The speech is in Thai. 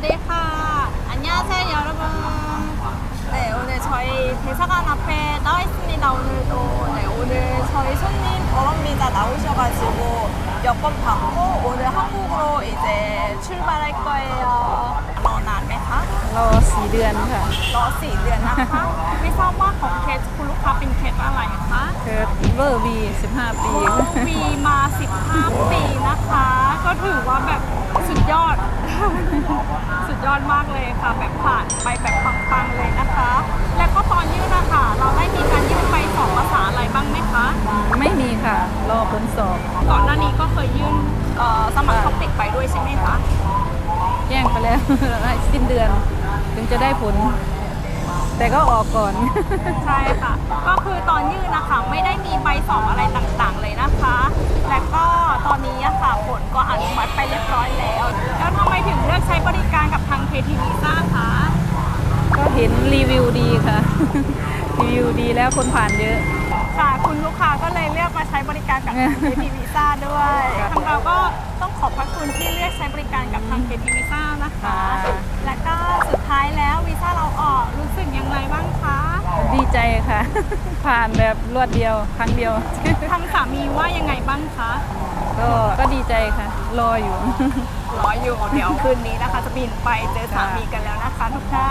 와디카 안녕하세요 여러분 네 오늘 저희 대사관 앞에 나와 있습니다 오늘도 네 오늘 저희 손님 결혼 비자 나오셔가지고 여권 받고 오늘 한국으로 이제 출발할 거예요 러นานไหมคะ รอสี่เดือนค่ะ รอสี่เดือนนะคะ ไม่ทราบว่าของเคสคุณลูกค้าเป็นเคสอะไรคะ เกิดเวอร์วี15 ปี มีมา สุดยอดมากเลยค่ะ แบบผ่านไปแบบปังๆเลยนะคะ แล้วก็ตอนยื่นนะคะเราได้มีการยื่นไปสองภาษาอะไรบ้างไหมคะ ไม่มีค่ะ รอผลสอบ ก่อนหน้านี้ก็เคยยื่นเอ่อสมัครท็อปิกไปด้วยใช่ไหมคะแจ้งไปแล้ว สิ้นเดือน ถึงจะได้ผล แต่ก็ออกก่อน ใช่ค่ะ ก็คือตอนยื่นนะคะ ไม่ได้มีใบสอบอะไรต่ ช้บริการกับทาง KT Visa คะก็เห็นรีวิวดีค่ะ รีวิวดีแล้วคนผ่านเยอะ ค่ะ คุณลูกค้าก็เลยเลือกมาใช้บริการกับทาง KT Visa ด้วยครับทางเราก็ต้องขอบพระคุณที่เลือกใช้บริการกับทาง KT Visa นะคะค่ะและก็สุดท้ายแล้ววีซ่าเราออกรู้สึกยังไงบ้างคะ ดีใจค่ะ ผ่านแบบรวดเดียวครั้งเดียวทางสามีว่ายังไงบ้างคะ ก็ก็ดีใจค่ะ รออยู่ รออยู่เดี๋ยวคืนนี้นะคะ จะบินไปเจอสามีกันแล้วนะคะทุกท่าน